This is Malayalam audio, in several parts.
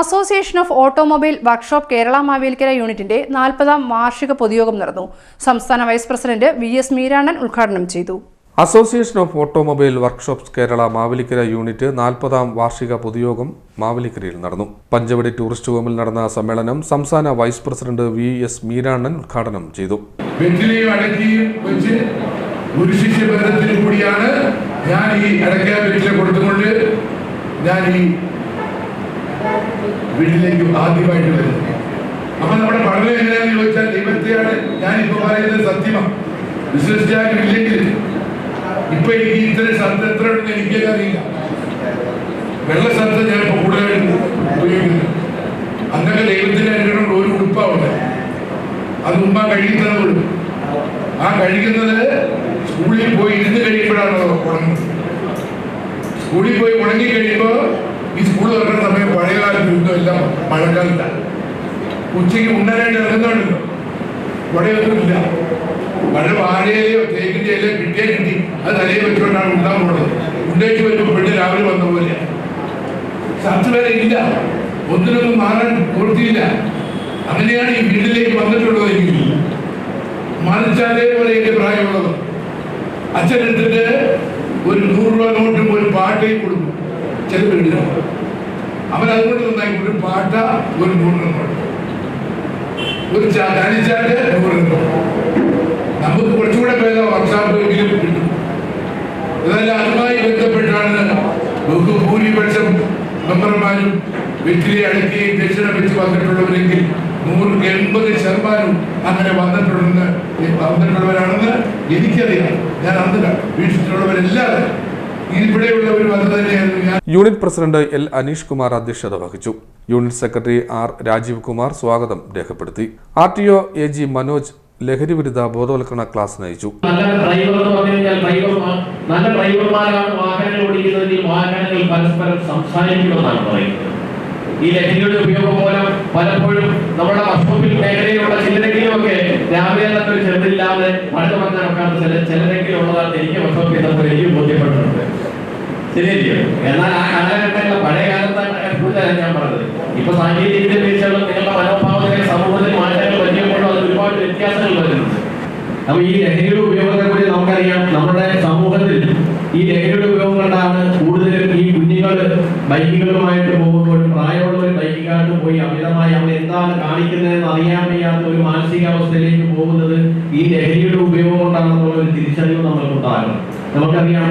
Association of automobile workshop Kerala Mavelikkara യൂണിറ്റിന്റെ നാൽപ്പതാം വാർഷിക പൊതുയോഗം നടന്നു. സംസ്ഥാന vice president V S Meeranan ഉദ്ഘാടനം ചെയ്തു. Association of automobile workshops Kerala Mavelikkara unit നാൽപ്പതാം വാർഷിക പൊതുയോഗം മാവലിക്കരയിൽ നടന്നു. പഞ്ചവടി ടൂറിസ്റ്റ് ഹോമിൽ നടന്ന സമ്മേളനം സംസ്ഥാന vice president V S Meeranan ഉദ്ഘാടനം ചെയ്തു. കൂടിയാണ് ഞാൻ ഈ കൊടുത്തുകൊണ്ട് ഞാൻ ഈ വീട്ടിലേക്ക് ആദ്യമായിട്ട് വരുന്നത് അപ്പൊ നമ്മുടെ പഠനം എങ്ങനെയാണെന്ന് ചോദിച്ചാൽ ദൈവത്തെയാണ് ഞാനിപ്പോ പറയുന്നത് സത്യമാണ്. വിശ്വസിച്ചാലും ഇല്ലെങ്കിൽ ഇപ്പൊ എനിക്ക് ഇത്ര ശബ്ദം എത്ര ഉണ്ടെന്ന് എനിക്കേ അറിയില്ല. വെള്ള ശബ്ദം ഞാൻ ഇപ്പൊ കൂടുതലായിട്ട് ഉപയോഗിക്കുന്നു അന്നൊക്കെ ദൈവത്തിന്റെ അനുഗ്രഹം ഒരു ഉടുപ്പാവുണ്ട് അത് ഉമ്മ വിടും ആ കഴിക്കുന്നത് സ്കൂളിൽ പോയി ഇരുന്ന് കഴിയുമ്പോഴാണ് ഉണങ്ങുന്നത്? സ്കൂളിൽ പോയി ഉണങ്ങി കഴിയുമ്പോൾ മഴക്കാലത്താണ് ഉച്ചയ്ക്ക് ഉണ്ണാനായിട്ട് ഇറങ്ങുന്നുണ്ടല്ലോ ഇവിടെയൊന്നുമില്ല മഴ വാഴയിലെയോ തേക്കിന്റെ ഇലയോ കിട്ടിയേ കിട്ടി. അത് തലയിൽ വെച്ചുകൊണ്ടാണ് ഉണ്ടാൻ പോണത്. ഉണ്ടേക്ക് വരുമ്പോൾ പെണ്ണ് രാവിലെ വന്ന പോലെ. ചർച്ച വരെ ഇല്ല. ഒന്നിനൊന്നും മാറാൻ പൂർത്തിയില്ല. അങ്ങനെയാണ് ഈ വീട്ടിലേക്ക് വന്നിട്ടുള്ളത് എങ്കിൽ. മറിച്ചാലേ പോലെ എന്റെ പ്രായമുള്ളത്. അച്ഛൻ എടുത്തിട്ട് ഒരു നൂറ് രൂപ നോട്ടും ഒരു പാട്ടേ കൊടുക്കും. ചില വീടിന് അവൻ നന്നായി ഒരു പാട്ട ഒരു നൂറിന് ഒരു തനിച്ചാട്ട് നൂറിന് നമുക്ക് കുറച്ചുകൂടെ പേര് വർഷാപ്പ് എങ്കിലും കിട്ടും. ഇതെല്ലാം അതുമായി ബന്ധപ്പെട്ടാണ് ബഹുഭൂരിപക്ഷം മെമ്പർമാരും വെറ്റിലെ അടക്കുകയും ദക്ഷിണ വെച്ച് വന്നിട്ടുള്ളവരെങ്കിൽ നൂറ് എൺപത് ശതമാനം അങ്ങനെ വന്നിട്ടുണ്ടെന്ന് വന്നിട്ടുള്ളവരാണെന്ന് എനിക്കറിയാം. ഞാൻ അന്ന് വീട്ടിലുള്ളവരെല്ലാവരും ഇവിടെയുള്ളവർ ഞാൻ unit president L Aneesh Kumar അധ്യക്ഷത വഹിച്ചു. Unit secretary R Rajeev Kumar സ്വാഗതം രേഖപ്പെടുത്തി. R T O A G Manoj ലഹരി വിരുദ്ധ ബോധവൽക്കരണ ക്ലാസ് നയിച്ചു. നല്ല ഡ്രൈവർമാരാണ് വാഹനങ്ങൾ ഓടിക്കുന്നതെങ്കിൽ വാഹനങ്ങൾ പരസ്പരം സംസാരിക്കണമെന്നാണ് പറയുന്നത്. ഈ ലഹരിയുടെ ഉപയോഗം മൂലം പലപ്പോഴും നമ്മുടെ വർക്ക്ഷോപ്പിൽ മേഖലയിലുള്ള ചിലരെങ്കിലുമൊക്കെ രാവിലെ തന്നെ ഒരു ചെറുതില്ലാതെ മഴ വന്ന് ചില ചിലരെങ്കിലും ഉള്ളതാണ് എനിക്ക് ബോധ്യപ്പെട്ടിട്ടുണ്ട് ശരിയല്ലയോ എന്നാൽ ആ കാലഘട്ടങ്ങളിലെ പഴയ കാലത്താണ് ഞാൻ പറഞ്ഞത്. ഇപ്പൊ സാങ്കേതിക വീഴ്ചകളും നിങ്ങളുടെ മനോഭാവത്തിലെ സമൂഹത്തിൽ മാറ്റങ്ങൾ വരുമ്പോഴും അത് ഒരുപാട് വ്യത്യാസങ്ങൾ വരുന്നുണ്ട്. അപ്പൊ ഈ ലഹരിയുടെ ഉപയോഗത്തെ കുറിച്ച് നമുക്കറിയാം. നമ്മുടെ സമൂഹത്തിൽ ഈ ലഹരിയുടെ ഉപയോഗം കൊണ്ടാണ് കൂടുതലും ഈ കുഞ്ഞുങ്ങൾ ബൈക്കുകളുമായിട്ട് പോകുമ്പോൾ പ്രായമുള്ളവർ ബൈക്കുകാർക്ക് പോയി അമിതമായി അവർ എന്താണ് കാണിക്കുന്നതെന്ന് അറിയാൻ വയ്യാത്ത ഒരു മാനസികാവസ്ഥയിലേക്ക് പോകുന്നത്? ഈ ലഹരിയുടെ ഉപയോഗം കൊണ്ടാണെന്നുള്ള ഒരു തിരിച്ചറിവ് നമ്മൾക്ക് ഉണ്ടാകണം നമുക്കറിയാം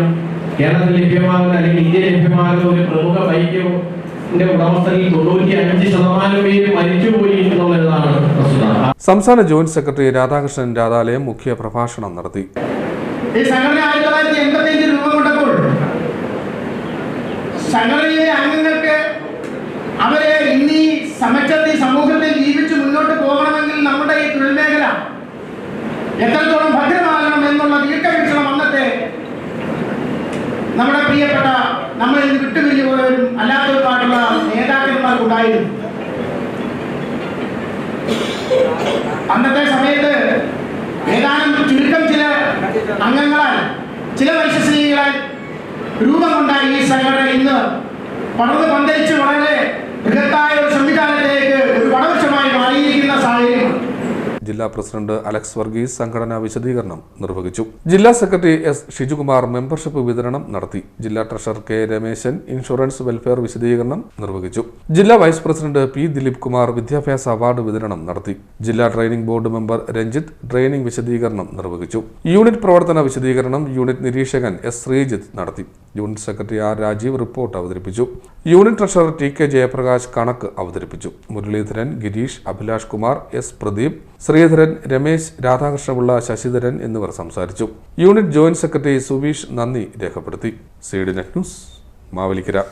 കേരളത്തിൽ ലഭ്യമാകുന്ന അല്ലെങ്കിൽ ഇന്ത്യ ലഭ്യമാകുന്ന ഒരു പ്രമുഖ ബൈക്കിന്റെ ഉടമസ്ഥരിൽ തൊണ്ണൂറ്റി അഞ്ച് ശതമാനം പേര് മരിച്ചുപോയി എന്നുള്ളതാണ് സംസ്ഥാന ജോയിന്റ് സെക്രട്ടറി രാധാകൃഷ്ണൻ രാധാലയം മുഖ്യ പ്രഭാഷണം നടത്തി. ഈ സംഘടന ആയിരത്തി തൊള്ളായിരത്തി എൺപത്തി അഞ്ചിൽ രൂപം കൊണ്ടപ്പോൾ സംഘടനയിലെ അംഗങ്ങൾക്ക് അവരെ ഇന്ന് ഈ സമക്ഷത്തിൽ സമൂഹത്തിൽ ജീവിച്ച് മുന്നോട്ട് പോകണമെങ്കിൽ നമ്മുടെ ഈ തൊഴിൽ മേഖല എത്രത്തോളം ഭദ്രമാകണം എന്നുള്ള ദീർഘവീക്ഷണം അന്നത്തെ നമ്മുടെ പ്രിയപ്പെട്ട നമ്മളിൽ നിന്ന് വിട്ടുപിരിഞ്ഞു പോയവരും അല്ലാത്തവരുമായിട്ടുള്ള നേതാക്കന്മാർക്കുണ്ടായിരുന്നു. അന്നത്തെ സമയത്ത് ഏതാനും ചുരുക്കം ചില അംഗങ്ങളാൽ ചില മനുഷ്യസ്ത്രീകളാൽ രൂപം കൊണ്ട ഈ സംഘടന ഇന്ന് പടർന്ന് പന്തലിച്ച് വളരെ ബൃഹത്തായ ഒരു സംവിധാനത്തിലേക്ക് ജില്ലാ പ്രസിഡന്റ് അലക്സ് വർഗീസ് സംഘടനാ വിശദീകരണം നിർവഹിച്ചു. ജില്ലാ സെക്രട്ടറി എസ് ഷിജുകുമാർ മെമ്പർഷിപ്പ് വിതരണം നടത്തി. ജില്ലാ treasurer K Rameshan insurance welfare വിശദീകരണം നിർവഹിച്ചു. ജില്ലാ vice president P Dileep Kumar വിദ്യാഭ്യാസ അവാർഡ് വിതരണം നടത്തി. ജില്ലാ training board member Ranjith training വിശദീകരണം നിർവഹിച്ചു. യൂണിറ്റ് പ്രവർത്തന വിശദീകരണം യൂണിറ്റ് നിരീക്ഷകൻ എസ് ശ്രീജിത്ത് നടത്തി. Unit secretary R Rajeev report അവതരിപ്പിച്ചു. Unit treasurer T K Jayaprakash കണക്ക് അവതരിപ്പിച്ചു. മുരളീധരൻ ഗിരീഷ് അഭിലാഷ് കുമാർ എസ് പ്രദീപ് ശ്രീധരൻ രമേശ് രാധാകൃഷ്ണപിള്ള ശശിധരൻ എന്നിവർ സംസാരിച്ചു. യൂണിറ്റ് ജോയിന്റ് സെക്രട്ടറി സുവീഷ് നന്ദി രേഖപ്പെടുത്തി. Seed net news Mavelikkara.